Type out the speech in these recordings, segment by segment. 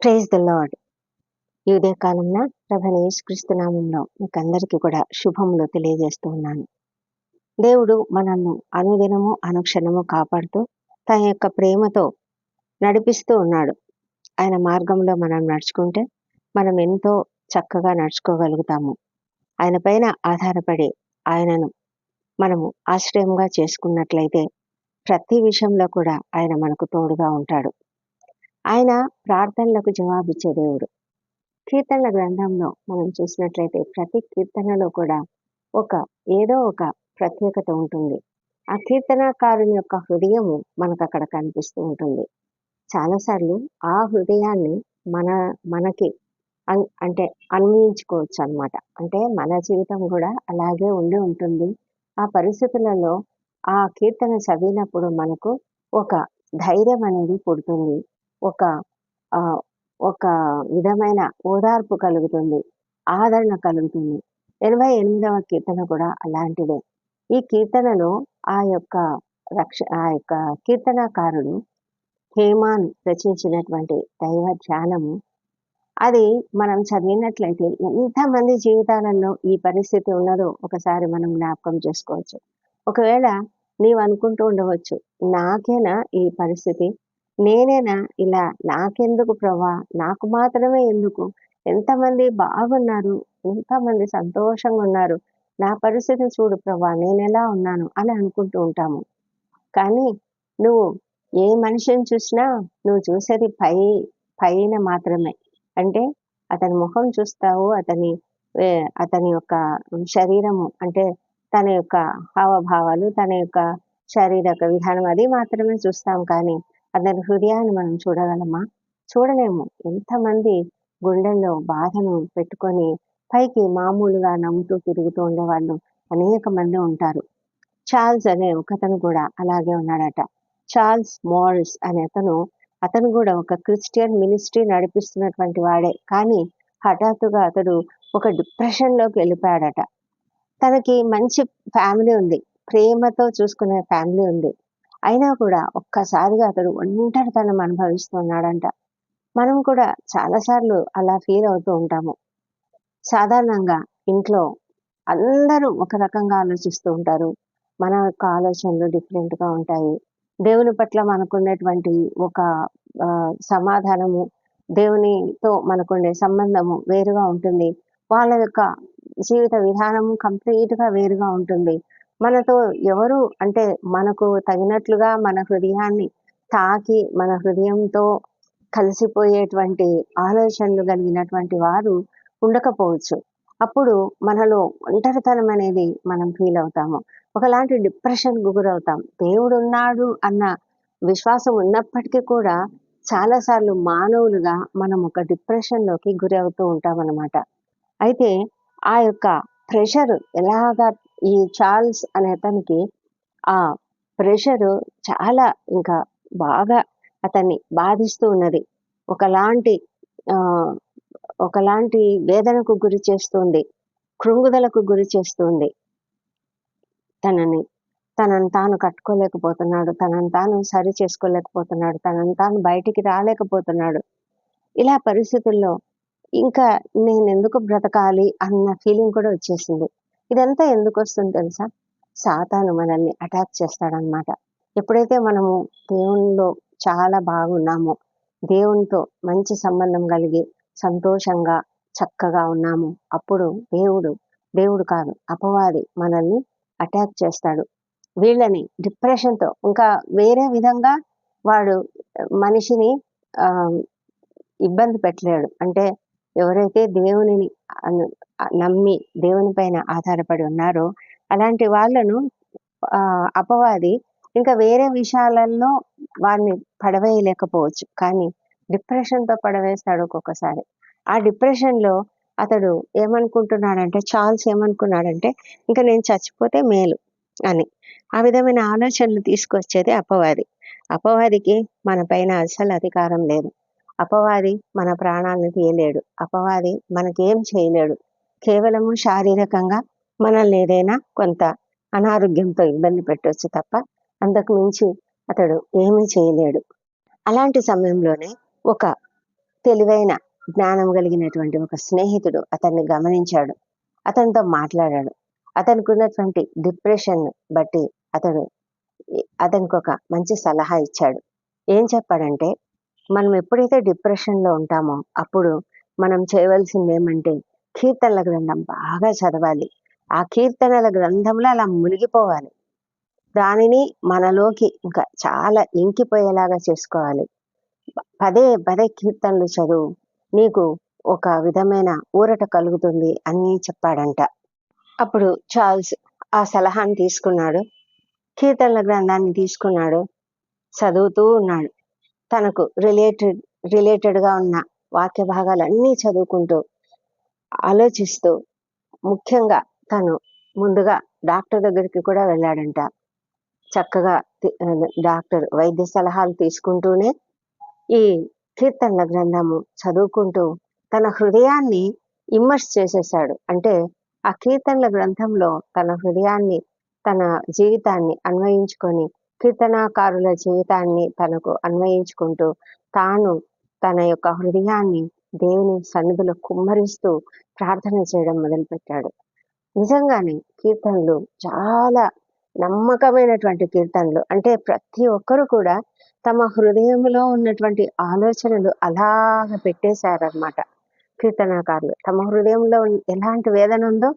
Praise the lord ఈ ఉదయకాలంలో ప్రభు యేసుక్రీస్తునామంలో మీకు అందరికీ కూడా శుభములు తెలియజేస్తూ ఉన్నాను. దేవుడు మనల్ని అనుదినము అనుక్షణము కాపాడుతూ తన యొక్క ప్రేమతో నడిపిస్తూ ఉన్నాడు. ఆయన మార్గంలో మనం నడుచుకుంటే మనం ఎంతో చక్కగా నడుచుకోగలుగుతాము. ఆయన పైన ఆధారపడి ఆయనను మనము ఆశ్రయంగా చేసుకున్నట్లయితే ప్రతి విషయంలో కూడా ఆయన మనకు తోడుగా ఉంటాడు. ఆయన ప్రార్థనలకు జవాబిచ్చే దేవుడు. కీర్తనల గ్రంథంలో మనం చూసినట్లయితే ప్రతి కీర్తనలో కూడా ఒక ఏదో ఒక ప్రత్యేకత ఉంటుంది. ఆ కీర్తనకారుని యొక్క హృదయము మనకు అక్కడ కనిపిస్తూ ఉంటుంది. చాలాసార్లు ఆ హృదయాన్ని మన మనకి అన్- అంటే అన్వయించుకోవచ్చు అన్నమాట. అంటే మన జీవితం కూడా అలాగే ఉండి ఉంటుంది. ఆ పరిస్థితులలో ఆ కీర్తన చదివినప్పుడు మనకు ఒక ధైర్యం అనేది పుడుతుంది. ఒక ఒక విధమైన ఓదార్పు కలుగుతుంది ఆదరణ కలుగుతుంది. ఎనభై ఎనిమిదవ కీర్తన కూడా అలాంటిదే. ఈ కీర్తనలో ఆ యొక్క రక్ష ఆ యొక్క కీర్తనకారుడు హేమాన్ రచించినటువంటి దైవ ధ్యానము అది మనం చదివినట్లయితే ఎంతమంది జీవితాలలో ఈ పరిస్థితి ఉన్నదో ఒకసారి మనం జ్ఞాపకం చేసుకోవచ్చు. ఒకవేళ నీవు అనుకుంటూ ఉండవచ్చు నాకేనా ఈ పరిస్థితి? నేనేనా? ఇలా నాకెందుకు ప్రభా? నాకు మాత్రమే ఎందుకు? ఎంతమంది బాగున్నారు ఎంతమంది సంతోషంగా ఉన్నారు. నా పరిస్థితి చూడు ప్రభా నేను ఎలా ఉన్నాను అని అనుకుంటూ ఉంటాము. కానీ నువ్వు ఏ మనిషిని చూసినా నువ్వు చూసేది పై పైన మాత్రమే. అంటే అతని ముఖం చూస్తావు అతని అతని యొక్క శరీరము అంటే తన యొక్క హావభావాలు తన యొక్క శారీరక విధానం అది మాత్రమే చూస్తాం. కానీ అతని హృదయాన్ని మనం చూడగలమా? చూడలేము. ఎంతమంది గుండెల్లో బాధను పెట్టుకొని పైకి మామూలుగా నవ్వుతూ తిరుగుతూ ఉండేవాళ్ళు అనేక మంది ఉంటారు. చార్ల్స్ అనే ఒకతను కూడా అలాగే ఉన్నాడట. చార్ల్స్ మోర్స్ అనే అతను అతను కూడా ఒక క్రిస్టియన్ మినిస్ట్రీ నడిపిస్తున్నటువంటి వాడే. కానీ హఠాత్తుగా అతడు ఒక డిప్రెషన్లోకి వెళ్ళిపోయాడట. తనకి మంచి ఫ్యామిలీ ఉంది. ప్రేమతో చూసుకునే ఫ్యామిలీ ఉంది. అయినా కూడా ఒక్కసారిగా అతడు ఒంటరితనం అనుభవిస్తున్నాడంట. మనం కూడా చాలాసార్లు అలా ఫీల్ అవుతూ ఉంటాము. సాధారణంగా ఇంట్లో అందరూ ఒక రకంగా ఆలోచిస్తూ ఉంటారు. మన యొక్క ఆలోచనలు డిఫరెంట్గా గా ఉంటాయి. దేవుని పట్ల మనకున్నటువంటి ఒక సమాధానము దేవునితో మనకుండే సంబంధము వేరుగా ఉంటుంది. వాళ్ళ యొక్క జీవిత విధానము కంప్లీట్గా గా వేరుగా ఉంటుంది. మనతో ఎవరు అంటే మనకు తగినట్లుగా మన హృదయాన్ని తాకి మన హృదయంతో కలిసిపోయేటువంటి ఆలోచనలు కలిగినటువంటి వారు ఉండకపోవచ్చు. అప్పుడు మనలో ఒంటరితనం అనేది మనం ఫీల్ అవుతాము. ఒకలాంటి డిప్రెషన్ గురవుతాం. దేవుడు ఉన్నాడు అన్న విశ్వాసం ఉన్నప్పటికీ కూడా చాలాసార్లు మానవులుగా మనం ఒక డిప్రెషన్లోకి గురి అవుతూ ఉంటాం అనమాట అయితే ఆ యొక్క ప్రెషర్ ఎలాగా ఈ చార్ల్స్ అనే అతనికి ఆ ప్రెషర్ చాలా ఇంకా బాగా అతన్ని బాధిస్తూ ఉన్నది. ఒకలాంటి ఒకలాంటి వేదనకు గురి చేస్తుంది. కృంగుదలకు గురి చేస్తుంది. తనని తనను తాను కట్టుకోలేకపోతున్నాడు తనను తాను సరి చేసుకోలేకపోతున్నాడు తనను తాను బయటికి రాలేకపోతున్నాడు. ఇలా పరిస్థితుల్లో ఇంకా నేను ఎందుకు బ్రతకాలి అన్న ఫీలింగ్ కూడా వచ్చేసింది. ఇదంతా ఎందుకు వస్తుంది తెలుసా? సాతాను మనల్ని అటాక్ చేస్తాడనమాట ఎప్పుడైతే మనము దేవునిలో చాలా బాగున్నామో దేవునితో మంచి సంబంధం కలిగి సంతోషంగా చక్కగా ఉన్నాము అప్పుడు దేవుడు దేవుడు కాదు అపవాది మనల్ని అటాక్ చేస్తాడు. వీళ్ళని డిప్రెషన్తో ఇంకా వేరే విధంగా వాడు మనిషిని ఆ ఇబ్బంది పెట్టలేడు. అంటే ఎవరైతే దేవునిని నమ్మి దేవుని పైన ఆధారపడి ఉన్నారో అలాంటి వాళ్ళను అపవాది ఇంకా వేరే విషయాలలో వారిని పడవేయలేకపోవచ్చు. కానీ డిప్రెషన్తో పడవేస్తాడు ఒక్కొక్కసారి. ఆ డిప్రెషన్లో అతడు ఏమనుకుంటున్నాడంటే చార్ల్స్ ఏమనుకున్నాడంటే ఇంకా నేను చచ్చిపోతే మేలు అని. ఆ విధమైన ఆలోచనలు తీసుకొచ్చేది అపవాది. అపవాదికి మన పైన అసలు అధికారం లేదు. అపవాది మన ప్రాణాలను తీయలేడు. అపవాది మనకేం చేయలేడు. కేవలము శారీరకంగా మనల్ని ఏదైనా కొంత అనారోగ్యంతో ఇబ్బంది పెట్టవచ్చు తప్ప అంతకు మించి అతడు ఏమీ చేయలేడు. అలాంటి సమయంలోనే ఒక తెలివైన జ్ఞానం కలిగినటువంటి ఒక స్నేహితుడు అతన్ని గమనించాడు. అతనితో మాట్లాడాడు. అతనికి ఉన్నటువంటి డిప్రెషన్ బట్టి అతడు అతనికి ఒక మంచి సలహా ఇచ్చాడు. ఏం చెప్పాడంటే మనం ఎప్పుడైతే డిప్రెషన్లో ఉంటామో అప్పుడు మనం చేయవలసింది ఏమంటే కీర్తనల గ్రంథం బాగా చదవాలి. ఆ కీర్తనల గ్రంథంలో అలా మునిగిపోవాలి. దానిని మనలోకి ఇంకా చాలా ఇంకిపోయేలాగా చేసుకోవాలి. పదే పదే కీర్తనలు చదువు. నీకు ఒక విధమైన ఊరట కలుగుతుంది అని చెప్పాడంట. అప్పుడు చార్ల్స్ ఆ సలహాను తీసుకున్నాడు. కీర్తనల గ్రంథాన్ని తీసుకున్నాడు. చదువుతూ ఉన్నాడు. తనకు రిలేటెడ్ రిలేటెడ్గా ఉన్న వాక్య భాగాలన్నీ చదువుకుంటూ ఆలోచిస్తూ ముఖ్యంగా తను ముందుగా డాక్టర్ దగ్గరికి కూడా వెళ్ళాడంట. చక్కగా డాక్టర్ వైద్య సలహాలు తీసుకుంటూనే ఈ కీర్తనల గ్రంథము చదువుకుంటూ తన హృదయాన్ని ఇమ్మర్స్ చేసేసాడు. అంటే ఆ కీర్తనల గ్రంథంలో తన హృదయాన్ని తన జీవితాన్ని అన్వయించుకొని కీర్తనాకారుల జీవితాన్ని తనకు అన్వయించుకుంటూ తాను తన యొక్క హృదయాన్ని దేవుని సన్నిధిలో కుమ్మరిస్తూ ప్రార్థన చేయడం మొదలుపెట్టాడు. నిజంగానే కీర్తనలు చాలా నమ్మకమైనటువంటి కీర్తనలు. అంటే ప్రతి ఒక్కరు కూడా తమ హృదయంలో ఉన్నటువంటి ఆలోచనలు అలాగ పెట్టేశారనమాట కీర్తనాకారులు. తమ హృదయంలో ఎలాంటి వేదన ఉందో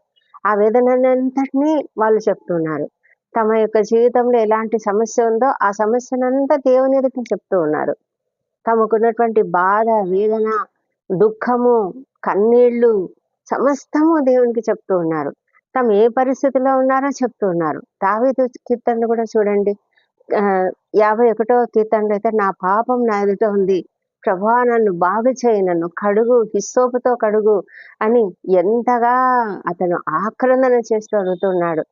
ఆ వేదనంతటినీ వాళ్ళు చెప్తున్నారు. తమ యొక్క జీవితంలో ఎలాంటి సమస్య ఉందో ఆ సమస్యనంతా దేవుని ఎదుట చెప్తూ ఉన్నారు. తమకున్నటువంటి బాధ వేదన దుఃఖము కన్నీళ్ళు సమస్తము దేవునికి చెప్తూ ఉన్నారు. తమ ఏ పరిస్థితిలో ఉన్నారో చెప్తూ ఉన్నారు. దావీదు కీర్తనలు కూడా చూడండి. యాభై ఒకటో కీర్తనలు అయితే నా పాపం నా ఎదుట ఉంది. ప్రభా నన్ను బాగు చేయి నన్ను కడుగు హిస్సోపుతో కడుగు అని ఎంతగా అతను ఆక్రందన చేస్తూ అడుగుతున్నాడు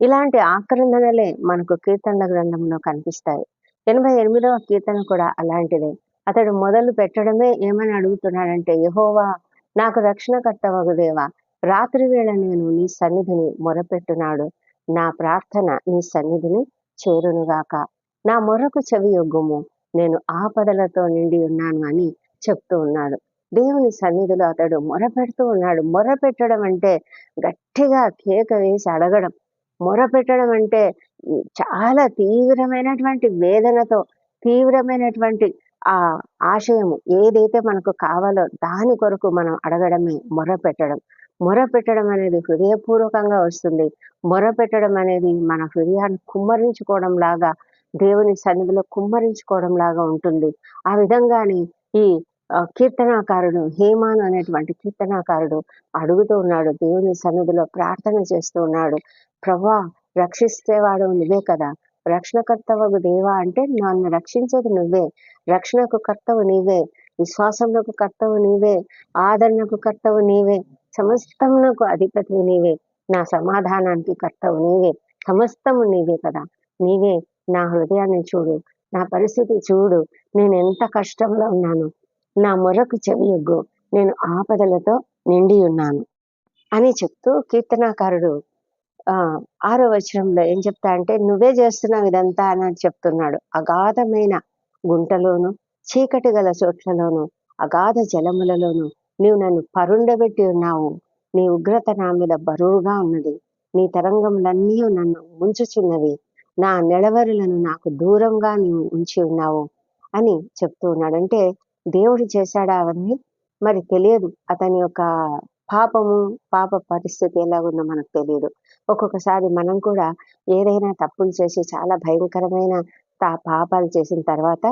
ఇలాంటి ఆక్రందనలే మనకు కీర్తనల గ్రంథంలో కనిపిస్తాయి. ఎనభై ఎనిమిదవ కీర్తన కూడా అలాంటిదే. అతడు మొదలు పెట్టడమే ఏమని అడుగుతున్నాడంటే యహోవా నాకు రక్షణకర్త వగుదేవా రాత్రి వేళ నేను నీ సన్నిధిని మొరపెట్టున్నాడు. నా ప్రార్థన నీ సన్నిధిని చేరునుగాక. నా మొరకు చెవి యొగ్గుము. నేను ఆపదలతో నిండి ఉన్నాను అని చెప్తూ ఉన్నాడు. దేవుని సన్నిధిలో అతడు మొరపెడుతూ ఉన్నాడు. మొరపెట్టడం అంటే గట్టిగా కేక వేసి అడగడం. మొరపెట్టడం అంటే చాలా తీవ్రమైనటువంటి వేదనతో తీవ్రమైనటువంటి ఆ ఆశయము ఏదైతే మనకు కావాలో దాని కొరకు మనం అడగడమే మొరపెట్టడం. మొరపెట్టడం అనేది హృదయపూర్వకంగా వస్తుంది. మొరపెట్టడం అనేది మన హృదయాన్ని కుమ్మరించుకోవడం లాగా దేవుని సన్నిధిలో కుమ్మరించుకోవడం లాగా ఉంటుంది. ఆ విధంగానే ఈ కీర్తనాకారుడు హేమాన్ అనేటువంటి కీర్తనాకారుడు అడుగుతూ ఉన్నాడు. దేవుని సన్నిధిలో ప్రార్థన చేస్తూ ఉన్నాడు. ప్రభా రక్షిస్తేవాడు నువ్వే కదా. రక్షణకర్తవగు దేవా అంటే నన్ను రక్షించేది నువ్వే. రక్షణకు కర్తవు నీవే. విశ్వాసంలో కర్తవు నీవే. ఆదరణకు కర్తవు నీవే. సమస్తమునకు అధిపతి నీవే. నా సమాధానానికి కర్తవు నీవే. సమస్తము నీవే కదా. నీవే నా హృదయాన్ని చూడు. నా పరిస్థితి చూడు. నేను ఎంత కష్టంలో ఉన్నాను. నా మొరకు చెవియొగ్గు నేను ఆపదలతో నిండి ఉన్నాను. అని చెప్తూ కీర్తనాకారుడు ఆ ఆరో వచనంలో ఏం చెప్తా అంటే నువ్వే చేస్తున్నావు ఇదంతా అని చెప్తున్నాడు. అగాధమైన గుంటలోను చీకటి గల చోట్లలోను అగాధ జలములలోను నీవు నన్ను పరుండబెట్టి ఉన్నావు. నీ ఉగ్రత నా మీద బరువుగా ఉన్నది. నీ తరంగములన్నీ నన్ను ముంచుచున్నవి. నా నిలవరులను నాకు దూరంగా నీవు ఉంచి ఉన్నావు అని చెప్తూ ఉన్నాడు. అంటే దేవుడు చేశాడా అవన్నీ? మరి తెలియదు. అతని యొక్క పాపము పాప పరిస్థితి ఎలాగుందో మనకు తెలియదు. ఒక్కొక్కసారి మనం కూడా ఏదైనా తప్పులు చేసి చాలా భయంకరమైన తా- పాపాలు చేసిన తర్వాత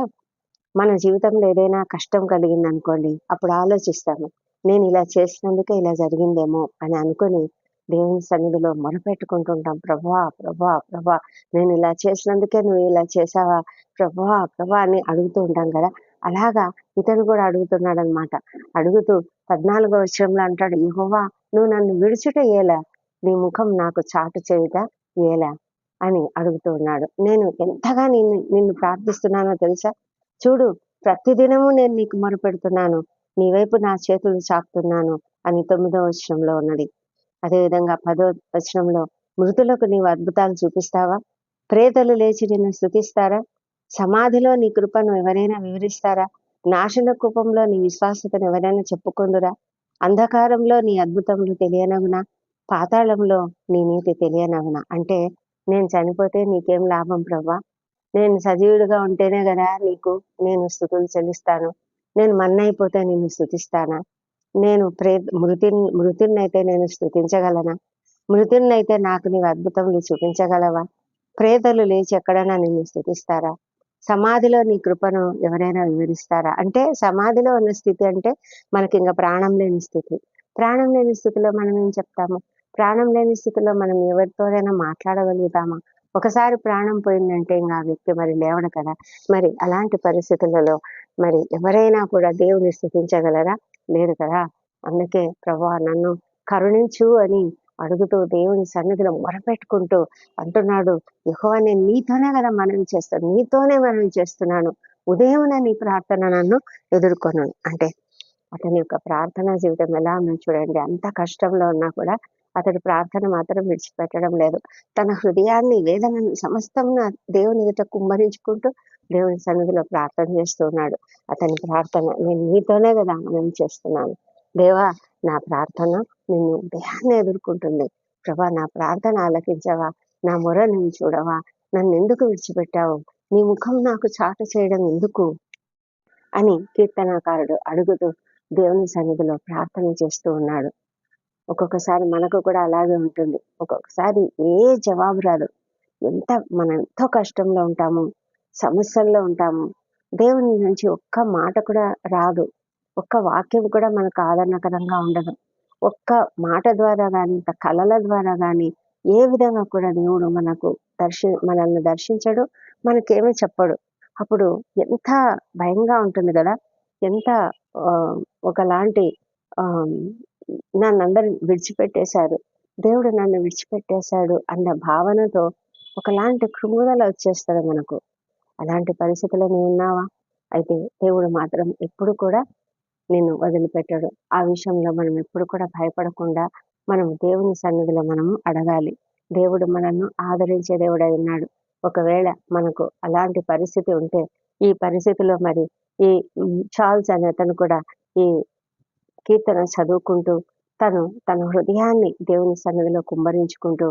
మన జీవితంలో ఏదైనా కష్టం కలిగింది అనుకోండి అప్పుడు ఆలోచిస్తాము నేను ఇలా చేసినందుకే ఇలా జరిగిందేమో అని అనుకొని దేవుని సన్నిధిలో మొరపెట్టుకుంటుంటాం. ప్రభా ప్రభా ప్రభా నేను ఇలా చేసినందుకే నువ్వు ఇలా చేసావా ప్రభా ప్రభా అని అడుగుతూ ఉంటాం కదా. అలాగా ఇతను కూడా అడుగుతున్నాడు అనమాట అడుగుతూ పద్నాలుగో విషయంలో అంటాడు ఇహోవా నువ్వు నన్ను విడుచుట ఏలా? నీ ముఖం నాకు చాటు చేయుట ఏలా? అని అడుగుతూ ఉన్నాడు. నేను ఎంతగా నిన్ను నిన్ను ప్రార్థిస్తున్నానో తెలుసా? చూడు ప్రతిదినము నేను నీకు మొరపెడుతున్నాను. నీ వైపు నా చేతులు చాపుతున్నాను అని తొమ్మిదో వచనంలో ఉన్నది. అదేవిధంగా పదో వచనంలో మృతులకు నీవు అద్భుతాలు చూపిస్తావా? ప్రేతలు లేచి నిన్ను స్థుతిస్తారా సమాధిలో నీ కృపను ఎవరైనా వివరిస్తారా? నాశన కూపంలో నీ విశ్వాసతను ఎవరైనా చెప్పుకుందురా? అంధకారంలో నీ అద్భుతములు తెలియనగునా? పాతాళంలో నీ నీతి తెలియనగునా? అంటే నేను చనిపోతే నీకేం లాభం ప్రభా? నేను సజీవుడిగా ఉంటేనే కదా నీకు నేను స్థుతులు చెల్లిస్తాను. నేను మన్నైపోతే నేను స్థుతిస్తానా? నేను ప్రే మృతి మృతున్నైతే నేను స్థుతించగలనా? మృతున్నైతే నాకు నీవు అద్భుతములు చూపించగలవా? ప్రేతలు లేచి ఎక్కడైనా నిన్ను స్థుతిస్తారా? సమాధిలో నీ కృపను ఎవరైనా వివరిస్తారా? అంటే సమాధిలో ఉన్న స్థితి అంటే మనకి ఇంకా ప్రాణం లేని స్థితి. ప్రాణం లేని స్థితిలో మనం ఏం చెప్తాము? ప్రాణం లేని స్థితిలో మనం ఎవరితోనైనా మాట్లాడగలుగుతామా? ఒకసారి ప్రాణం పోయిందంటే ఇంకా ఆ వ్యక్తి మరి లేవడు కదా? మరి అలాంటి పరిస్థితులలో మరి ఎవరైనా కూడా దేవుని స్థుతించగలరా? లేదు కదా? అందుకే ప్రభా నన్ను కరుణించు అని అడుగుతూ దేవుని సన్నిధిలో మొరపెట్టుకుంటూ అంటున్నాడు యహోవా నేను నీతోనే కదా మనవి చేస్తాను నీతోనే మనవి చేస్తున్నాను. ఉదయం నీ ప్రార్థన నన్ను ఎదుర్కొను. అంటే అతని యొక్క ప్రార్థనా జీవితం ఎలా ఉందో చూడండి. అంత కష్టంలో ఉన్నా కూడా అతడి ప్రార్థన మాత్రం విడిచిపెట్టడం లేదు. తన హృదయాన్ని వేదనను సమస్తం దేవుని ఎదుట కుమ్మరించుకుంటూ దేవుని సన్నిధిలో ప్రార్థన చేస్తూ ఉన్నాడు. అతని ప్రార్థన నేను నీతోనే కదా మనం చేస్తున్నాను. దేవా నా ప్రార్థన నిన్ను దేహాన్ని ఎదుర్కొంటుంది. ప్రభా నా ప్రార్థన ఆలకించవా? నా మొర నువ్వు చూడవా? నన్ను ఎందుకు విడిచిపెట్టావు? నీ ముఖం నాకు చాటు చేయడం ఎందుకు? అని కీర్తనాకారుడు అడుగుతూ దేవుని సన్నిధిలో ప్రార్థన చేస్తూ ఉన్నాడు. ఒక్కొక్కసారి మనకు కూడా అలాగే ఉంటుంది. ఒక్కొక్కసారి ఏ జవాబు రాదు. ఎంత మనం ఎంతో కష్టంలో ఉంటాము సమస్యల్లో ఉంటాము దేవుని నుంచి ఒక్క మాట కూడా రాదు. ఒక్క వాక్యం కూడా మనకు ఆదరణకరంగా ఉండదు. ఒక్క మాట ద్వారా కానీ కళల ద్వారా కానీ ఏ విధంగా కూడా దేవుడు మనకు దర్శి మనల్ని దర్శించడు మనకేమీ చెప్పడు. అప్పుడు ఎంత భయంగా ఉంటుంది కదా! ఎంత ఒకలాంటి నన్ను అందరు విడిచిపెట్టేశారు దేవుడు నన్ను విడిచిపెట్టేశాడు అన్న భావనతో ఒకలాంటి కృంగుదల వచ్చేస్తుంది మనకు. అలాంటి పరిస్థితులు నువ్వు ఉన్నావా? అయితే దేవుడు మాత్రం ఎప్పుడు కూడా నిన్ను వదిలిపెట్టాడు. ఆ విషయంలో మనం ఎప్పుడు కూడా భయపడకుండా మనం దేవుని సన్నిధిలో మనము అడగాలి. దేవుడు మనల్ని ఆదరించే దేవుడై ఉన్నాడు. ఒకవేళ మనకు అలాంటి పరిస్థితి ఉంటే ఈ పరిస్థితిలో మరి ఈ చార్ల్స్ అనే అతను కూడా ఈ కీర్తన చదువుకుంటూ తను తన హృదయాన్ని దేవుని సన్నిధిలో కుమ్మరించుకుంటూ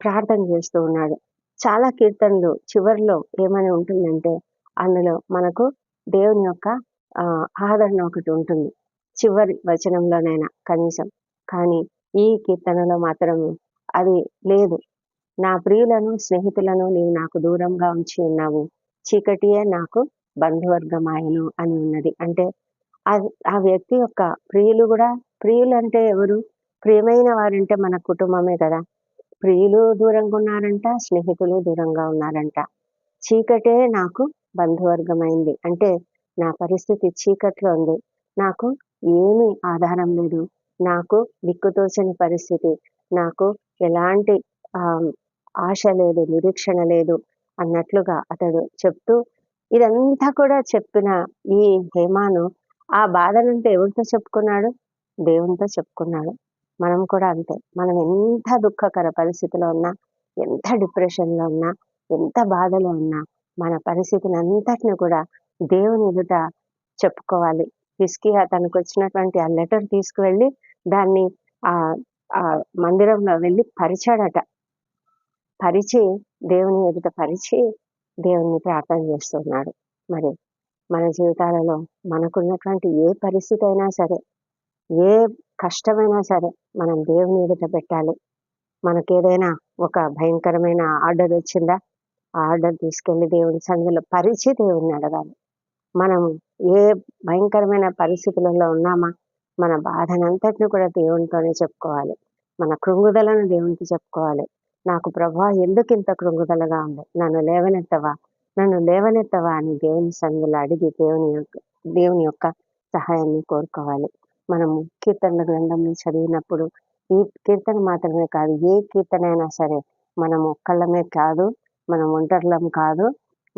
ప్రార్థన చేస్తూ ఉన్నాడు. చాలా కీర్తనలు చివరిలో ఏమని ఉంటుందంటే అందులో మనకు దేవుని యొక్క ఆదరణ ఒకటి ఉంటుంది. చివరి వచనంలోనైనా కనీసం. కానీ ఈ కీర్తనలో మాత్రం అది లేదు. నా ప్రియులను స్నేహితులను నీవు నాకు దూరంగా ఉంచి ఉన్నావు. చీకటియే నాకు బంధువర్గమాయను అని ఉన్నది. అంటే ఆ వ్యక్తి యొక్క ప్రియులు కూడా ప్రియులు అంటే ఎవరు? ప్రియమైన వారంటే మన కుటుంబమే కదా. ప్రియులు దూరంగా ఉన్నారంట స్నేహితులు దూరంగా ఉన్నారంట. చీకటే నాకు బంధువర్గమైంది. అంటే నా పరిస్థితి చీకట్లో ఉంది. నాకు ఏమీ ఆధారం లేదు. నాకు దిక్కుతోచని పరిస్థితి. నాకు ఎలాంటి ఆశ లేదు నిరీక్షణ లేదు అన్నట్లుగా అతడు చెప్తూ ఇదంతా కూడా చెప్పిన ఈ హేమాను ఆ బాధనంతా ఎవరితో చెప్పుకున్నాడు? దేవునితో చెప్పుకున్నాడు. మనం కూడా అంతే. మనం ఎంత దుఃఖకర పరిస్థితిలో ఉన్నా ఎంత డిప్రెషన్లో ఉన్నా ఎంత బాధలో ఉన్నా మన పరిస్థితిని అంతటిని కూడా దేవుని ఎదుట చెప్పుకోవాలి. హిస్కియా తనకు వచ్చినటువంటి ఆ లెటర్ తీసుకువెళ్ళి దాన్ని ఆ ఆ మందిరంలో వెళ్ళి పరిచాడట. పరిచి దేవుని ఎదుట పరిచి దేవుణ్ణి ప్రార్థన చేస్తున్నాడు. మరి మన జీవితాలలో మనకున్నటువంటి ఏ పరిస్థితి అయినా సరే ఏ కష్టమైనా సరే మనం దేవుని ఎదుట పెట్టాలి. మనకేదైనా ఒక భయంకరమైన ఆర్డర్ వచ్చిందా? ఆ ఆర్డర్ తీసుకెళ్ళి దేవుని సంఘంలో పరిచి దేవుణ్ణి అడగాలి. మనం ఏ భయంకరమైన పరిస్థితులలో ఉన్నామా? మన బాధనంతటిని కూడా దేవునితోనే చెప్పుకోవాలి. మన కృంగుదలను దేవునికి చెప్పుకోవాలి. నాకు ప్రభా ఎందుకు ఇంత కృంగుదలగా ఉంది? నన్ను లేవనెత్తవా? నన్ను లేవనెత్తవా అని దేవుని సందులో అడిగి దేవుని యొక్క దేవుని యొక్క సహాయాన్ని కోరుకోవాలి. మనము కీర్తనల గ్రంథంలో చదివినప్పుడు ఈ కీర్తన మాత్రమే కాదు ఏ కీర్తన అయినా సరే మనం ఒక్కళ్ళమే కాదు మనం ఒంటర్లం కాదు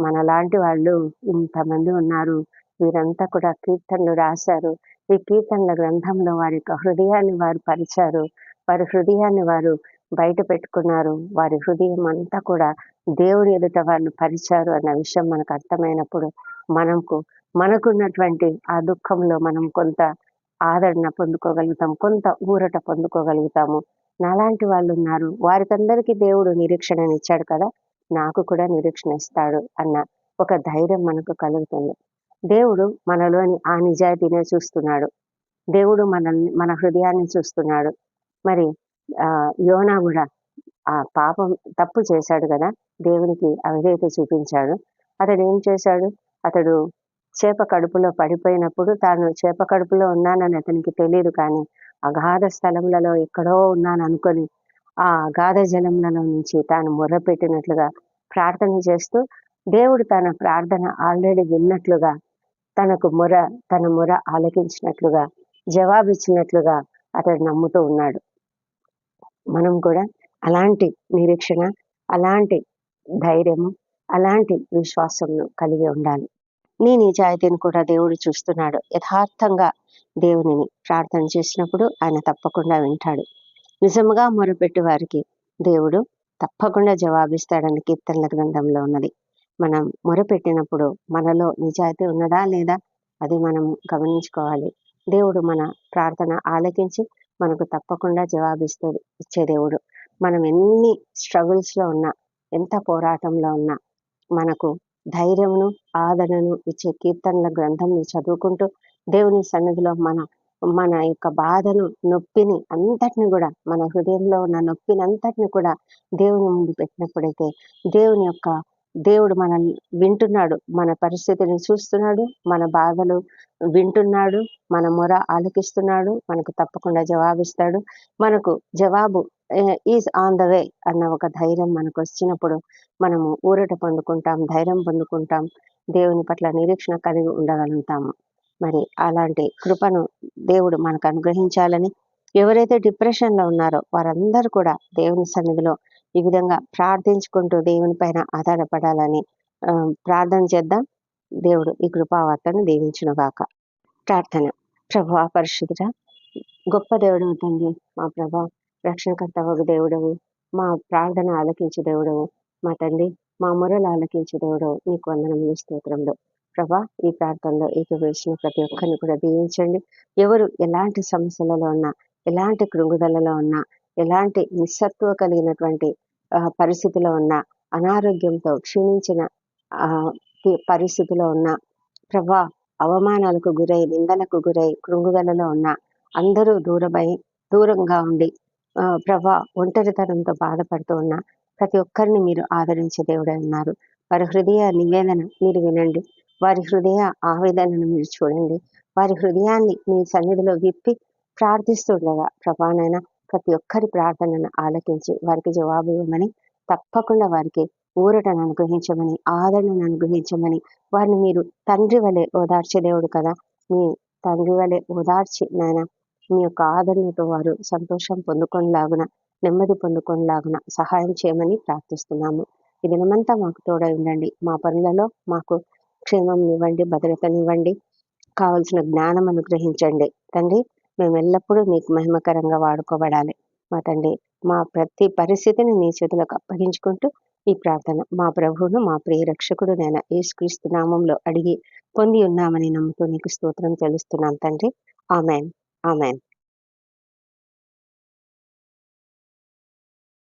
మనలాంటి వాళ్ళు ఇంతమంది ఉన్నారు. వీరంతా కూడా కీర్తనలు రాశారు. ఈ కీర్తనల గ్రంథంలో వారి యొక్క హృదయాన్ని వారు పరిచారు. వారి హృదయాన్ని వారు బయట పెట్టుకున్నారు. వారి హృదయం అంతా కూడా దేవుని ఎదుట వాళ్ళు పరిచారు అన్న విషయం మనకు అర్థమైనప్పుడు మనకు మనకున్నటువంటి ఆ దుఃఖంలో మనం కొంత ఆదరణ పొందుకోగలుగుతాం కొంత ఊరట పొందుకోగలుగుతాము. నాలాంటి వాళ్ళు ఉన్నారు. వారికందరికీ దేవుడు నిరీక్షణనిచ్చాడు కదా. నాకు కూడా నిరీక్షణ ఇస్తాడు అన్న ఒక ధైర్యం మనకు కలుగుతుంది. దేవుడు మనలోని ఆ నిజాయితీనే చూస్తున్నాడు. దేవుడు మనల్ని మన హృదయాన్ని చూస్తున్నాడు. మరి ఆ యోనా కూడా ఆ పాపం తప్పు చేశాడు కదా దేవునికి అవిధేయత చూపించాడు. అతడు ఏం చేశాడు? అతడు చేప కడుపులో పడిపోయినప్పుడు తాను చేప కడుపులో ఉన్నానని అతనికి తెలియదు కానీ అగాధ స్థలములలో ఎక్కడో ఉన్నాను అనుకొని ఆ అగాధ జలములలో నుంచి తాను మొర్రపెట్టినట్లుగా ప్రార్థన చేస్తూ దేవుడు తన ప్రార్థన ఆల్రెడీ విన్నట్లుగా తనకు మొర తన మొర ఆలకించినట్లుగా జవాబిచ్చినట్లుగా అతడు నమ్ముతూ ఉన్నాడు. మనం కూడా అలాంటి నిరీక్షణ అలాంటి ధైర్యము అలాంటి విశ్వాసంను కలిగి ఉండాలి. నీ నిజాయితీని కూడా దేవుడు చూస్తున్నాడు. యథార్థంగా దేవునిని ప్రార్థన చేసినప్పుడు ఆయన తప్పకుండా వింటాడు. నిజముగా మొరపెట్టి వారికి దేవుడు తప్పకుండా జవాబిస్తాడని కీర్తనల గ్రంథంలో ఉన్నది. మనం మొరపెట్టినప్పుడు మనలో నిజాయితీ ఉన్నదా లేదా అది మనం గమనించుకోవాలి. దేవుడు మన ప్రార్థన ఆలకించి మనకు తప్పకుండా జవాబిస్తాడు ఇచ్చే దేవుడు. మనం ఎన్ని స్ట్రగుల్స్లో ఉన్నా ఎంత పోరాటంలో ఉన్నా మనకు ధైర్యమును ఆదరణను ఇచ్చే కీర్తనల గ్రంథం చదువుకుంటూ దేవుని సన్నిధిలో మన మన యొక్క బాధను నొప్పిని అంతటిని కూడా మన హృదయంలో ఉన్న నొప్పిని అంతటిని కూడా దేవుని ముందు పెట్టినప్పుడైతే దేవుని యొక్క దేవుడు మనల్ని వింటున్నాడు మన పరిస్థితిని చూస్తున్నాడు మన బాధలు వింటున్నాడు మన మొర ఆలకిస్తున్నాడు మనకు తప్పకుండా జవాబిస్తాడు. మనకు జవాబు ఈజ్ ఆన్ ద వే అన్న ఒక ధైర్యం మనకు వచ్చినప్పుడు మనము ఊరట పొందుకుంటాం ధైర్యం పొందుకుంటాం దేవుని పట్ల నిరీక్షణ కలిగి ఉండగలుగుతాము. మరి అలాంటి కృపను దేవుడు మనకు అనుగ్రహించాలని ఎవరైతే డిప్రెషన్లో ఉన్నారో వారందరూ కూడా దేవుని సన్నిధిలో ఈ విధంగా ప్రార్థించుకుంటూ దేవుని పైన ఆధారపడాలని ప్రార్థన చేద్దాం. దేవుడు ఈ కృపావార్తను దీవించిన గాక ప్రార్థన. ప్రభా పరిశుద్ధ గొప్ప దేవుడు తండ్రి మా ప్రభా రక్షణకర్త ఒక దేవుడవు మా ప్రార్థన ఆలకించే దేవుడవు మా తండ్రి మా మొరలు ఆలకించే దేవుడవు నీకు వందనములు స్తోత్రంలో ప్రభా ఈ ప్రార్థనలో ఏకవేసిన ప్రతి ఒక్కరిని కూడా దీవించండి. ఎవరు ఎలాంటి సమస్యలలో ఉన్నా ఎలాంటి కృంగుదలలో ఉన్నా ఎలాంటి నిస్సత్వ కలిగినటువంటి పరిస్థితిలో ఉన్న అనారోగ్యంతో క్షీణించిన పరిస్థితిలో ఉన్న ప్రభా అవమానాలకు గురై నిందలకు గురై కృంగుదలలో ఉన్న అందరూ దూరమై దూరంగా ఉండి ప్రభా ఒంటరితనంతో బాధపడుతూ ఉన్న ప్రతి ఒక్కరిని మీరు ఆదరించే దేవుడై ఉన్నారు. వారి హృదయ నివేదన మీరు వినండి. వారి హృదయ ఆవేదనను మీరు చూడండి. వారి హృదయాన్ని మీ సన్నిధిలో విప్పి ప్రార్థిస్తుండగా ప్రభానైనా ప్రతి ఒక్కరి ప్రార్థనను ఆలకించి వారికి జవాబు ఇవ్వమని తప్పకుండా వారికి ఊరటను అనుగ్రహించమని ఆదరణను అనుగ్రహించమని వారిని మీరు తండ్రి వలె ఓదార్చే దేవుడు కదా. మీ తండ్రి వలె ఓదార్చి నాయన మీ యొక్క ఆదరణతో వారు సంతోషం పొందుకొనిలాగున నెమ్మది పొందుకొనిలాగున సహాయం చేయమని ప్రార్థిస్తున్నాము. ఈ దినమంతా మాకు తోడై ఉండండి. మా పనులలో మాకు క్షేమం ఇవ్వండి భద్రతనివ్వండి కావలసిన జ్ఞానం అనుగ్రహించండి. తండ్రి మేము ఎల్లప్పుడూ మీకు మహిమకరంగా వాడుకోబడాలి. మా తండ్రి మా ప్రతి పరిస్థితిని నీ చేతులకు అప్పగించుకుంటూ ఈ ప్రార్థన మా ప్రభువును మా ప్రియ రక్షకుడు నేను యేసుక్రీస్తు నామంలో అడిగి పొంది ఉన్నామని నమ్ముతూ నీకు స్తోత్రం తెలుస్తున్నాం తండ్రి. ఆమెన్. ఆమెన్.